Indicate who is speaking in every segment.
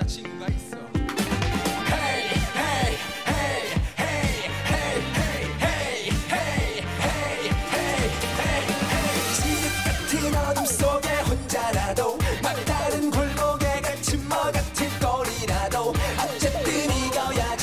Speaker 1: 남자친구가 있어.
Speaker 2: hey, hey, hey, hey, hey, hey, hey, hey, hey, hey, 시집 같은 어둠 속에 혼자라도 막다른 골목에 갇힌 뭐 같은 꼴이라도 어쨌든 이거야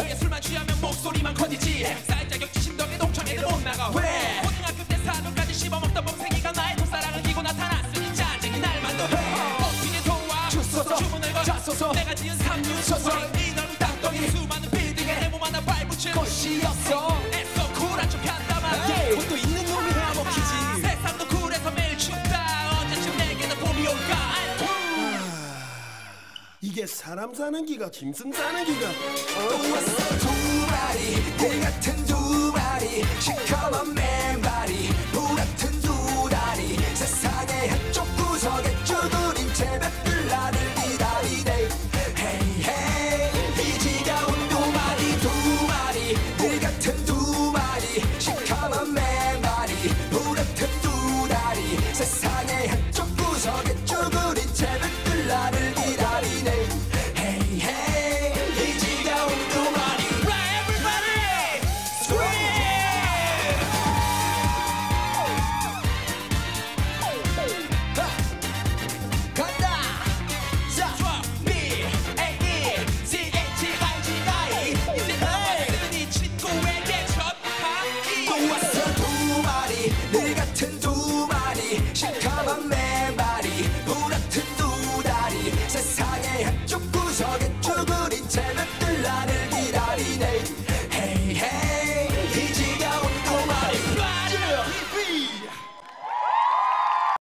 Speaker 1: 너의 술만 취하면 목소리만 커지지. 쌀 자격지 심덕에 동창회를 못 나가. 왜? 고등학교 때 사돈까지 씹어먹던 범생이가 나의 돈사랑을 끼고 나타났으니 짜증이 날 만도 해. 어떻게 도와 주소서 주문을 걸자소서 내가 지은 삼륜소설 이 넓은 땅덩이 수많은 빌딩에 해몸 하나 발붙인 것이었어.
Speaker 3: 이게 사람 사는 기가 짐승 사는 기가
Speaker 2: 두 마리 개 같은 두 마리 시커먼 맨발이 무 같은 두 다리 세상의 한쪽 구석에 쭈그린 채 뱉을 나를 기다리네 이지가운 두 마리 두 마리 개 같은 두 마리 시커먼 맨